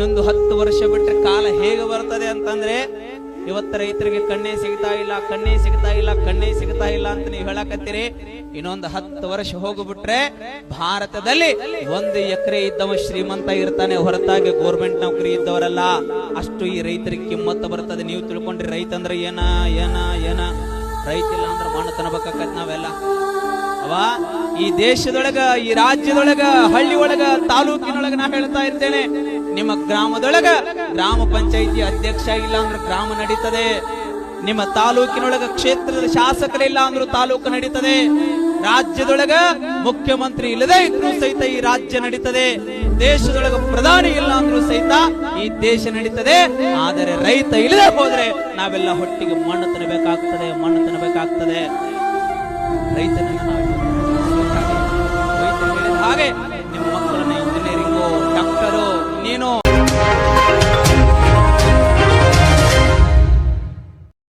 ಇನ್ನೊಂದು ಹತ್ತು ವರ್ಷ ಬಿಟ್ಟರೆ ಕಾಲ ಹೇಗೆ ಬರ್ತದೆ ಅಂತಂದ್ರೆ, ಇವತ್ತ ರೈತರಿಗೆ ಕಣ್ಣೇ ಸಿಗ್ತಾ ಇಲ್ಲ, ಕಣ್ಣೇ ಸಿಗ್ತಾ ಇಲ್ಲ, ಕಣ್ಣೇ ಸಿಗ್ತಾ ಇಲ್ಲ ಅಂತ ನೀವು ಹೇಳಕತ್ತೀರಿ. ಇನ್ನೊಂದು ಹತ್ತು ವರ್ಷ ಹೋಗ್ಬಿಟ್ರೆ ಭಾರತದಲ್ಲಿ ಒಂದು ಎಕರೆ ಇದ್ದವ ಶ್ರೀಮಂತ ಇರ್ತಾನೆ ಹೊರತಾಗಿ ಗೋರ್ಮೆಂಟ್ ನೌಕರಿ ಇದ್ದವರಲ್ಲ. ಅಷ್ಟು ಈ ರೈತರಿಗೆ ಕಿಮ್ಮತ್ತು ಬರ್ತದೆ. ನೀವು ತಿಳ್ಕೊಂಡ್ರಿ ರೈತ ಅಂದ್ರೆ ಏನ ಏನ ಏನ? ರೈತ ಇಲ್ಲ ಅಂದ್ರೆ ಮಣ್ಣು ನಾವೆಲ್ಲ. ಅವಾ ಈ ದೇಶದೊಳಗ, ಈ ರಾಜ್ಯದೊಳಗ ಹಳ್ಳಿ ಒಳಗ ತಾಲೂಕಿನೊಳಗ ನಾ ಹೇಳ್ತಾ ಇರ್ತೇನೆ. ನಿಮ್ಮ ಗ್ರಾಮದೊಳಗ ಗ್ರಾಮ ಪಂಚಾಯಿತಿ ಅಧ್ಯಕ್ಷ ಇಲ್ಲ ಅಂದ್ರೆ ಗ್ರಾಮ ನಡೀತದೆ. ನಿಮ್ಮ ತಾಲೂಕಿನೊಳಗ ಕ್ಷೇತ್ರದ ಶಾಸಕರಿಲ್ಲ ಅಂದ್ರೂ ತಾಲೂಕು ನಡೀತದೆ. ರಾಜ್ಯದೊಳಗ ಮುಖ್ಯಮಂತ್ರಿ ಇಲ್ಲದೆ ಇದ್ರೂ ಸಹಿತ ಈ ರಾಜ್ಯ ನಡೀತದೆ. ದೇಶದೊಳಗ ಪ್ರಧಾನಿ ಇಲ್ಲ ಅಂದ್ರೂ ಸಹಿತ ಈ ದೇಶ ನಡೀತದೆ. ಆದರೆ ರೈತ ಇಲ್ಲದೆ ಹೋದ್ರೆ ನಾವೆಲ್ಲ ಹೊಟ್ಟಿಗೆ ಮಣ್ಣು ತಿನ್ನಬೇಕಾಗ್ತದೆ ಮಣ್ಣು ತಿನ್ನಬೇಕಾಗ್ತದೆ. ರೈತನನ್ನ ನಾವು